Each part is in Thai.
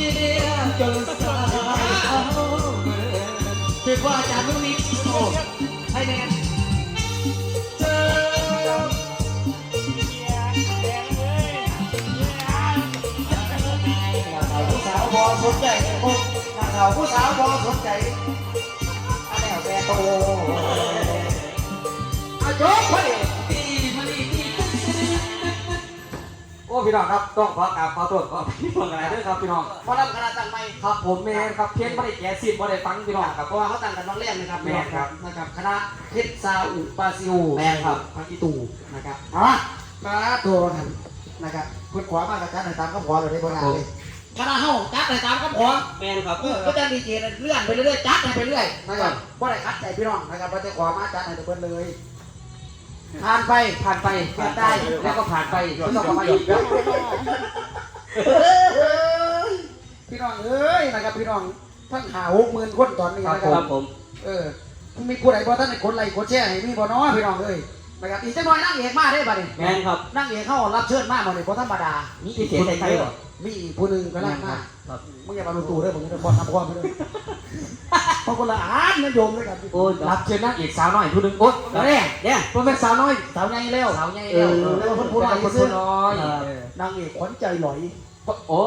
มีเดียจนสายเอาถือว่าอาจารย์มึงมีโอ้ให้แน่เจอผู้สาวบอสนใจพวกนักข่าวผู้สาวบอสนใจอันแล้วแต่โตอาจบพอดี โอ้พี่น้องครับต้องขอกราบขอโทษขอพี่น้องอะไรด้วยครับพี่น้องพอรับคณะตั้งใหม่ครับผมแม่นครับเพี้ยนไม่ได้แก่ซีดไม่ได้ฟังพี่น้องครับเพราะว่าเขาตั้งกันน้องเล่นนะครับแม่ครับนะครับคณะเพชรซาอุปาซิโอแม่ครับพักอีตูนะครับเอาละมาตัวกันนะครับคุณขวามากับจัดในตามคำขอเลยได้บ่งานเลยคณะเฮาจัดในตามคำขอแม่นครับเออก็จะดีเจเลื่อนไปเรื่อยๆจัดให้ไปเรื่อยนะครับว่าได้คัดใจพี่น้องนะครับว่าจะขอมาจัดให้ทุกคนเลย ผ่านไปผ่านไปผ่านได้แล้วก็ผ่านไปไม่ต้องมาอีกแล้วพี่น้องเอ้ยนะครับพี่น้องทั้งหาหกหมื่นคนตอนนี้ครับนะผคมรับผมเออมีผู้ใดบ่ท่านได้กดไลค์กดแชร์ให้มีบ่เน้อพี่น้องเอ้ย นะครับอีกจักหน่อยนั่งเอกมาได้บัดนี้แม่นครับ นั่งเอกเข้ารับเชิญมาบ่นี่บ่ธรรมดานี่อีเสียใจใครเหรอมีอีกผู้หนึงก็นั่งมาครับมึงอย่ามาดูตู่เด้อผมจะบ่ทำความไปเลยเพราะคนละอ่านนะโยมเลยครับโอ้รับเชิญนักเอกสาวน้อยผู้หนึงโอ๊ยแล้วเนี่ยเนี่ยผมเป็นสาวน้อยสาวใหญ่แล้วสาวใหญ่เอแล้วอแล้วคนผู้น้อยคนซื้ผู้อน้อยนางเอกขวัญใจหลอย โอ้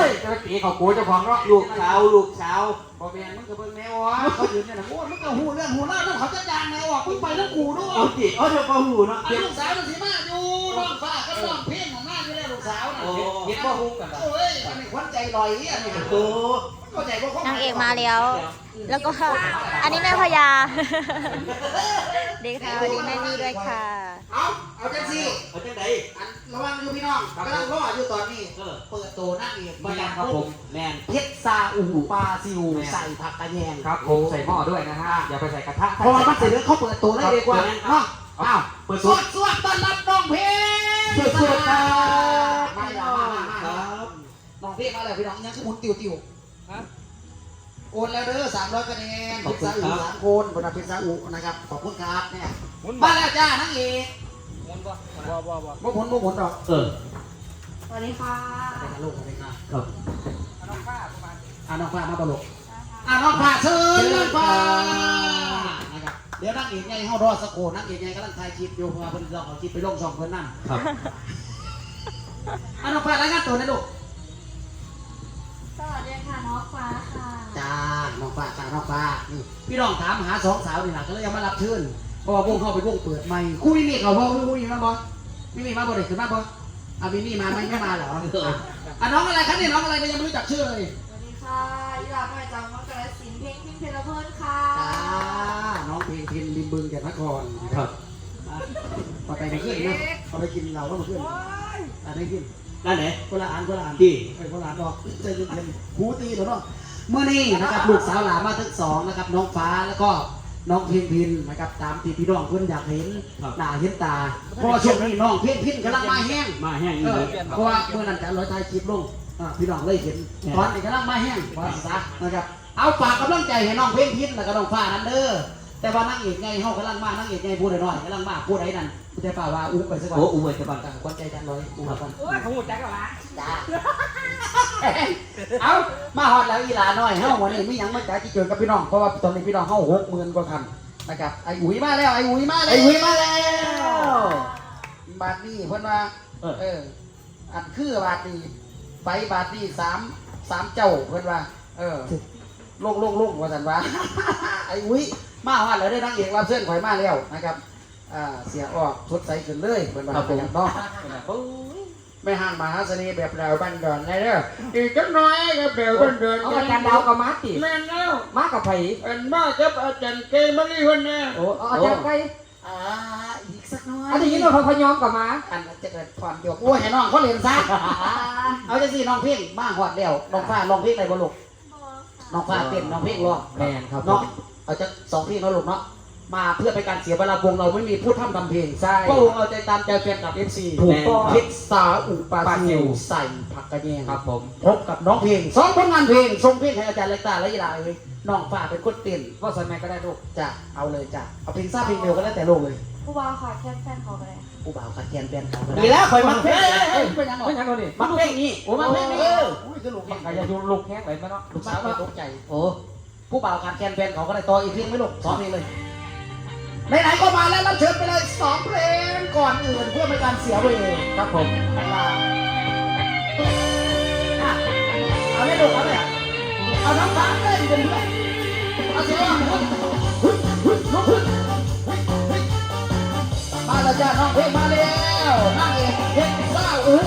ยจะไปตีเขากูเจ้าของเนาะลูกสาวลูกสาวบ่แม่นมึงก็เบิ่งแนววะเขายืนเนี่ยนะโอ้ยมึงก็ฮู้เรื่องฮู้เล่าวแล้วเขาจะจางแนวอะมึงไปแล้วกูด้วยเอาจิเอาเดี๋ยวก็หูเนาะอะลูกสาวมันสิมาอยู่น้องฟ้าก็ร้องเพลงของมาอยู่แล้วลูกสาวน่ะโอ้เห็นบ่ฮู้กันโอ้ยอันนี้ขวัญใจลอยอันนี้โอ้เข้าใจบ่นางเอกมาแล้ว แล้วก็อันนี้แม่พญาเด็กค่ะวันนี้แม่นี่ด้วยค่ะเอาเอาจังซี่ เอาจังได อันระวังอยู่พี่น้องกำลังรออยู่ตอนนี้ เออเปิดตัวนั่งเอกมายังครับผมแม่นเพชรซาอูปลาซิวใส่ผักกระแยงครับผมใส่หม้อด้วยนะฮะ อย่าไปใส่กระทะเพราะว่ามันเสร็จแล้วเขาเปิดตัวเลยดีกว่าเนาะอ้าวเปิดสตัววดสวดต้อนรับน้องเพชรสวดสวดครับมาแล้วมามามาน้องเพชรมาแล้วพี่น้องยังคือหมุนติวติวโอนแล้วเด้อสามร้อยคะแนนเพชรซาอูสามคนบนเพชรซาอูนะครับ ขอบคุณครับเนี่ยมาแล้วจ้านั่งเอก บ่หมุนบ่หมุนหรอกเออสวัสดีค่ะไปกันลูกไปกันครับอะน้องฟ้ามาตลกอะน้องฟ้าเชิญน้องฟ้านะครับเดี๋ยวนั่งเอกไงเฮารอสักโคนั่งเอกไงกำลังถ่ายคลิปอยู่เพราะว่าเพิ่นเราเอาคลิปไปลงช่องเพิ่นนั่นครับอะน้องฟ้ารายงานตัวนะลูกสวัสดีค่ะน้องฟ้าค่ะจ้าน้องฟ้าจ้าน้องฟ้านี่พี่น้องถามหาสองสาวนี่ล่ะก็เลยยังมารับเชิญ เพราะว่าวงเข้าไปวงเปิดใหม่คู่มีมีเขาบ่คู่มีมาบ่มีมีมาบ่เด็กขึ้นมาบ่อะมีมีมาไหมไม่มาเหรออะน้องอะไรครับเนี่ยน้องอะไรเนี่ยยังไม่รู้จักชื่อเลยสวัสดีค่ะอีหลาหน่อยจังมักกะสินเพลงพิมพ์เพลเพิ่นค่ะ จ้าน้องเพลงพินริมบึงแก่นนครครับพอไปขึ้นนะพอไปกินเราก็มาขึ้นอันนี้ขึ้นนั่นไหน คนละอันคนละอันดีไอ้คนละอันดอกใจเย็นๆหูตีแล้วเนาะเมื่อนี้นะครับลูกสาวหลานมาทั้งสองนะครับน้องฟ้าแล้วก็ น้องเพียงพินนะครับตามที่พี่น้องเพื่อนอยากเห็นหน้าเห็นตาเพราะว่าช่วงนี้น้องเพียงพินกำลังมาแห้งมาแห้งเอนี่อเลยเพราะว่าเมื่อนั้นจะร้อยทายคลิปลงอ่าพี่น้องเลยเห็นตอนนี้กำลังมาแห้งพอซะนะครับเอาฝากกำลังใจให้น้องเพียงพินแล้วก็น้องฟ้านั้นเด้อ แต่ว่านั่งเอกไงเฮากำลังมานั่งเอกไงพูดหน่อยๆกำลังมาพูดไหนนั่นคุณจะฝ่าว่าอุ้ไปสักวันโอ้อุ้ยจะบังต่างคนใจจันร้อยอุ้มาก่อนโอ้ยเขาหูจักกันละจ้าเอามาฮอดแล้วอีหลาน้อยเฮาวันนี้มีหยังมาจ่ายกี่เกินกับพี่น้องเพราะว่าตอนนี้พี่น้องเฮาหกหมื่นกว่าคันนะครับไอ้อุ๋ยมาแล้วไอ้อุ๋ยมาแล้วไอ้หุยมาแล้วบาทนี้เพิ่นว่าเออเอออันคือบาทนี้ไปบาทนี้สามสามเจ้าเพิ่นว่า เออลงลงลงว่าสันว่าไอ้อุ๋ย มาฮอดแล้วได้อนังเอกรับเชิญข่อยมาแล้วนะครับอ่าเสียออกสดใสขึ้นเลยเพิ่นว่าเป็นหยังเนาะไม่ห่างมหาเสน่ห์แบบดาวบันดอนเลยเด้ออีกจักหน้อยก็แบบบันดอนเอาอาจารย์ดาวกับมาติแม่นแล้วมากับไผอันมากับอาจารย์เกยมาลีวันนี้โอ้เอาอาจารย์ไปอ่าอีกสักหน้อยอันนี้ยินว่าพยอมกับมาอันจะเกิดความโยกโอ้ยให้น้องเขาเรียนซะเอาจังสิน้องเพ่งมาหอดแล้วน้องฟ้าลองเพลงอะไรบ่ลูกน้องฟ้าเต้นน้องเพลงร้อง แมนครับน้อง เอาจะสองเพลงแล้วลูกเนาะมาเพื่อเป็นการเสียเวลาวงเราไม่มีผู้ทำทำเพลงใช่ก็วงเอาใจตามใจแฟนกับ FC ถูกต้องพิษสาอุปาปาซิซิลวใส่ผักกระแยงครับผม พบกับน้องเพลงสองผลงานเพลงทรงเพลงให้อาจารย์เล็กตาและยีราเลยน้องฝ่าเป็นคนเต้นว่าสมัยก็ได้ลูกจ้ะเอาเลยจ้ะเอาเพลงซาเพลงเร็วก็แล้วแต่โลกเลยผู้บ่าวค่ะแค่แฟนเขาไปเลยค่ะผู้บ่าวขาดแคลนแฟนเขาดีแล้วคอยมักเพลเฮ้งยเฮ้ยเป็นยังหรอไม่ยังเลยมักเพลงนี้โอ้มักเพลงนี้เอออุ้ยคือลูกมัแข่นงก็จะดูลูกแข้งไหลมาเนาะลูกสาวก็ตกใจโอ้ ผู้บ่าวขาดแคลนแฟนเขาก็ได้ต่ออีกเพลงไหมลูกสองเพลงเลยไหนๆก็มาแล้วรับเชิญไปเลยสองเพลงก่อนอื่นเพื่อไม่การเสียเวลครับผมเอาไม่ดูเขาเลยเอาน้ำตาเต้นเป็นเพื่อนเอาเสียงมาแล้วจ้าน้องเพลงมาแล้วนั่งเองเพลงเศร้าเออ